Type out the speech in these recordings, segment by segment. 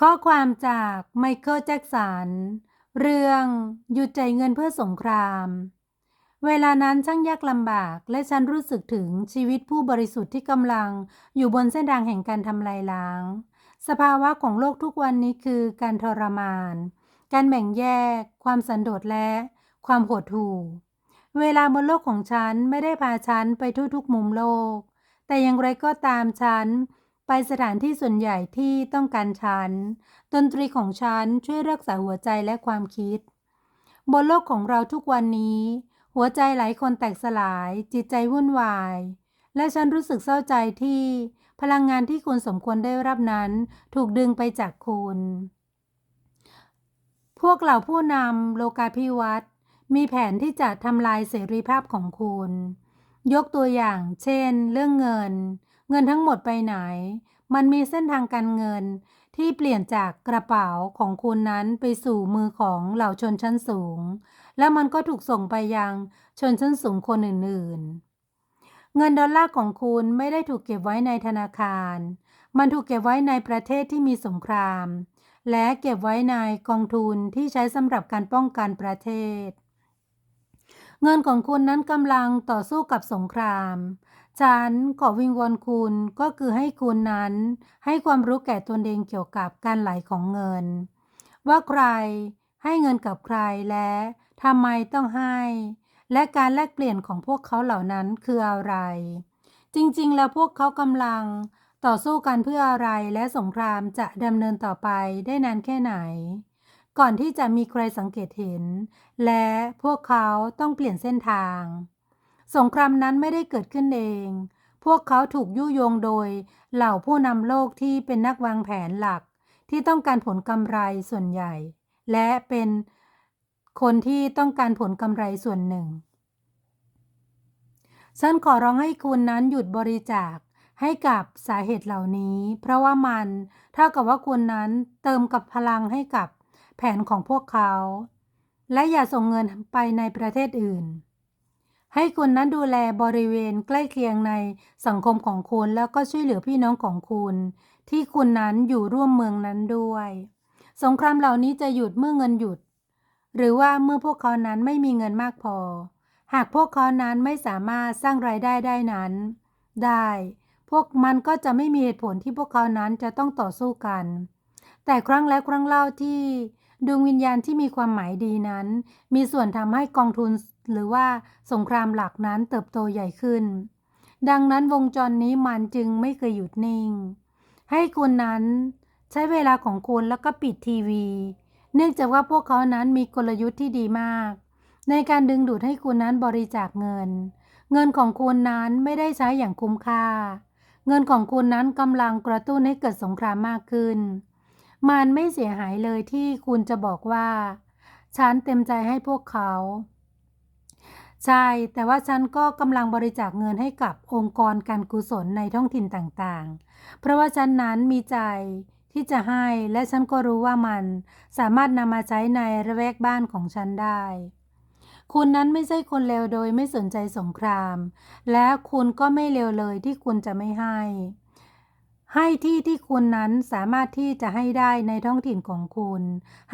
ข้อความจากไมเคิลแจ็กสัน เรื่องหยุดใจเงินเพื่อสงคราม เวลานั้นช่างยากลำบาก และฉันรู้สึกถึงชีวิตผู้บริสุทธิ์ที่กำลังอยู่บนเส้นทางแห่งการทำลายล้าง สภาวะของโลกทุกวันนี้คือการทรมาน การแบ่งแยก ความสันโดษและ ความโหดหู่ เวลาบนโลกของฉันไม่ได้พาฉันไปทุกๆมุมโลก แต่อย่างไรก็ตามฉัน ไปสถานที่ส่วนใหญ่ที่ต้องการฉัน ดนตรีของฉันช่วยรักษาหัวใจและความคิด บนโลกของเราทุกวันนี้ หัวใจหลายคนแตกสลาย จิตใจวุ่นวาย และฉันรู้สึกเศร้าใจที่ พลังงานที่คุณสมควรได้รับนั้น ถูกดึงไปจากคุณ พวกเหล่าผู้นำโลกาภิวัตน์มีแผนที่จะทำลายเสรีภาพของคุณ ยกตัวอย่าง เช่น เรื่องเงิน เงินทั้งหมดไปไหน มันมีเส้นทางการเงินที่เปลี่ยนจากกระเป๋าของคุณนั้นไปสู่มือของเหล่าชนชั้นสูง และมันก็ถูกส่งไปยังชนชั้นสูงคนอื่นๆ เงินดอลลาร์ของคุณไม่ได้ถูกเก็บไว้ในธนาคาร มันถูกเก็บไว้ในประเทศที่มีสงคราม และเก็บไว้ในกองทุนที่ใช้สำหรับการป้องกันประเทศ เงินของคุณนั้นกำลังต่อสู้กับสงคราม ฉันขอวิงวอนคุณก็คือให้คุณนั้น ให้ความรู้แก่ตนเองเกี่ยวกับการไหลของเงิน ว่าใครให้เงินกับใครและทำไมต้องให้ และการแลกเปลี่ยนของพวกเขาเหล่านั้นคืออะไร จริงๆ แล้วพวกเขากำลังต่อสู้กันเพื่ออะไรและสงครามจะดำเนินต่อไปได้นานแค่ไหน ก่อนที่จะมีใครสังเกตเห็น และพวกเขาต้องเปลี่ยนเส้นทาง สงครามนั้นไม่ได้เกิดขึ้นเอง พวกเขาถูกยุยงโดยเหล่าผู้นำโลกที่เป็นนักวางแผนหลักที่ต้องการผลกำไรส่วนใหญ่ และเป็นคนที่ต้องการผลกำไรส่วนหนึ่ง ฉันขอร้องให้คุณนั้นหยุดบริจาคให้กับสาเหตุเหล่านี้ เพราะว่ามันเท่ากับว่าคุณนั้นเติมกับพลังให้กับแผนของพวกเขา และอย่าส่งเงินไปในประเทศอื่น ให้คุณนั้นดูแลบริเวณใกล้เคียงในสังคมของคุณแล้วก็ช่วยเหลือพี่น้องของคุณ ที่คุณนั้นอยู่ร่วมเมืองนั้นด้วย สงครามเหล่านี้จะหยุดเมื่อเงินหยุด หรือว่าเมื่อพวกเขานั้นไม่มีเงินมากพอ หากพวกเขานั้นไม่สามารถสร้างรายได้ได้นั้น ได้ พวกมันก็จะไม่มีเหตุผลที่พวกเขานั้นจะต้องต่อสู้กัน แต่ครั้งแล้วครั้งเล่าที่ดวงวิญญาณที่มีความหมายดีนั้น มีส่วนทำให้กองทุน หรือว่าสงครามหลักนั้นเติบโตใหญ่ขึ้น ดังนั้นวงจรนี้มันจึงไม่เคยหยุดนิ่ง ให้คุณนั้นใช้เวลาของคุณแล้วก็ปิดทีวี เนื่องจากว่าพวกเขานั้นมีกลยุทธ์ที่ดีมาก ในการดึงดูดให้คุณนั้นบริจาคเงิน เงินของคุณนั้นไม่ได้ใช้อย่างคุ้มค่า เงินของคุณนั้นกำลังกระตุ้นให้เกิดสงครามมากขึ้น มันไม่เสียหายเลยที่คุณจะบอกว่า ฉันเต็มใจให้พวกเขา ใช่ แต่ว่าฉันก็กำลังบริจาคเงินให้กับองค์กรการกุศลในท้องถิ่นต่างๆ เพราะว่าฉันนั้นมีใจที่จะให้และฉันก็รู้ว่ามันสามารถนำมาใช้ในระแวกบ้านของฉันได้ คุณนั้นไม่ใช่คนเลวโดยไม่สนใจสงคราม และคุณก็ไม่เลวเลยที่คุณจะไม่ให้ ให้ที่ที่คุณนั้นสามารถที่จะให้ได้ในท้องถิ่นของคุณ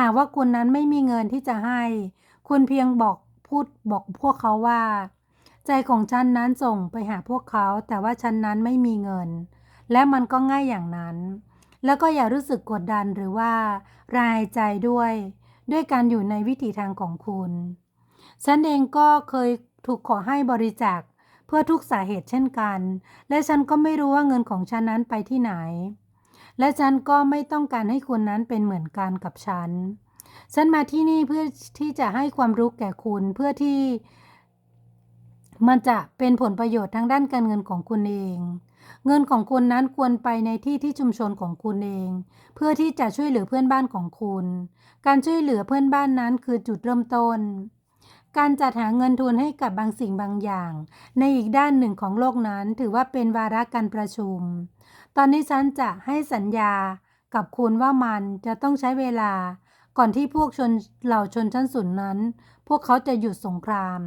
หากว่าคุณนั้นไม่มีเงินที่จะให้ คุณเพียงบอก พูดบอกพวกเขาว่า ใจของฉันนั้นส่งไปหาพวกเขา แต่ว่าฉันนั้นไม่มีเงิน และมันก็ง่ายอย่างนั้น แล้วก็อย่ารู้สึกกดดันหรือว่า รายใจด้วย ด้วยการอยู่ในวิถีทางของคุณ ฉันเองก็เคยถูกขอให้บริจาคเพื่อทุกสาเหตุเช่นกัน และฉันก็ไม่รู้ว่าเงินของฉันนั้นไปที่ไหน และฉันก็ไม่ต้องการให้คุณนั้นเป็นเหมือนกันกับฉัน ฉันมาที่นี่เพื่อที่จะให้ความรู้แก่คุณเพื่อที่ มันจะเป็นผลประโยชน์ทางด้านการเงินของคุณเอง เงินของคุณนั้นควรไปในที่ที่ชุมชนของคุณเอง เพื่อที่จะช่วยเหลือเพื่อนบ้านของคุณ การช่วยเหลือเพื่อนบ้านนั้นคือจุดเริ่มต้นการจัดหาเงินทุนให้กับบางสิ่งบางอย่าง ในอีกด้านหนึ่งของโลกนั้นถือว่าเป็นวาระการประชุม ตอนนี้ฉันจะให้สัญญากับคุณว่ามันจะต้องใช้เวลา ก่อนที่พวกชนเหล่าชนชั้นสูงนั้น พวกเขาจะหยุดสงคราม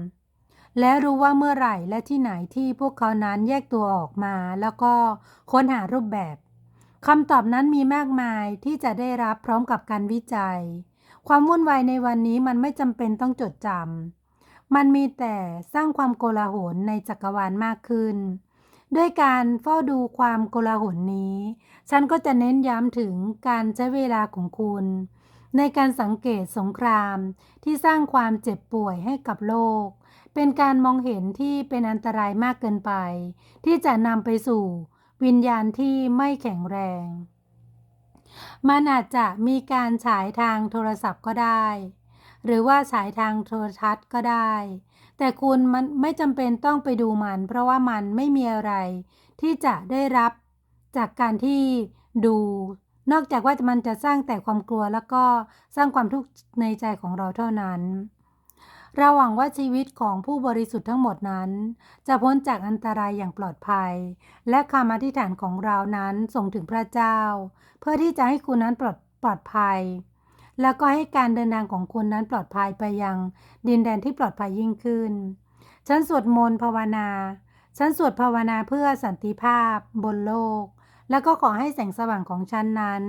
และรู้ว่าเมื่อไหร่และที่ไหนที่พวกเขานั้นแยกตัวออกมา แล้วก็ค้นหารูปแบบคำตอบนั้นมีมากมายที่จะได้รับพร้อมกับการวิจัย ความวุ่นวายในวันนี้มันไม่จำเป็นต้องจดจำมันมีแต่สร้างความโกลาหลในจักรวาลมากขึ้น ด้วยการเฝ้าดูความโกลาหลนี้ ฉันก็จะเน้นย้ำถึงการใช้เวลาของคุณ ในการสังเกตสงครามที่สร้างความเจ็บป่วยให้กับโลก เป็นการมองเห็นที่เป็นอันตรายมากเกินไป ที่จะนำไปสู่วิญญาณที่ไม่แข็งแรง มันอาจจะมีการฉายทางโทรศัพท์ก็ได้ หรือว่าฉายทางโทรทัศน์ก็ได้ แต่คุณมันไม่จำเป็นต้องไปดูมัน เพราะว่ามันไม่มีอะไรที่จะได้รับจากการที่ดู นอกจากว่ามันจะสร้างแต่ความกลัวแล้วก็สร้างความทุกข์ในใจของเราเท่านั้น เราหวังว่าชีวิตของผู้บริสุทธิ์ทั้งหมดนั้น จะพ้นจากอันตรายอย่างปลอดภัย และคำอธิษฐานของเรานั้นส่งถึงพระเจ้า เพื่อที่จะให้คุณนั้นปลอดปลอดภัย แล้วก็ให้การเดินทางของคุณนั้นปลอดภัยไปยัง ดินแดนที่ปลอดภัยยิ่งขึ้น ฉันสวดมนต์ภาวนา ฉันสวดภาวนาเพื่อสันติภาพบนโลก แล้วก็ขอให้แสงสว่างของฉันนั้น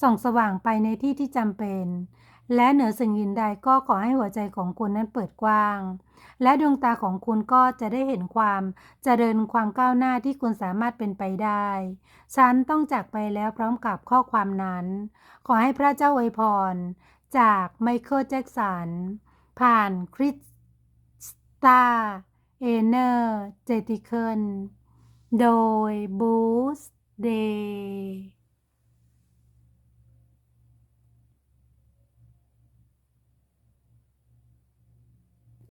ส่องสว่างไปในที่ที่จำเป็น และเหนือสิ่งอื่นใดก็ขอให้หัวใจของคุณนั้นเปิดกว้าง และดวงตาของคุณก็จะได้เห็นความเจริญความก้าวหน้าที่คุณสามารถเป็นไปได้ ฉันต้องจากไปแล้วพร้อมกับข้อความนั้น ขอให้พระเจ้าอวยพร จากไมเคิลแจ็กสัน ผ่านคริสตาเอเนอร์ เจติเคิล โดยบูส เดย์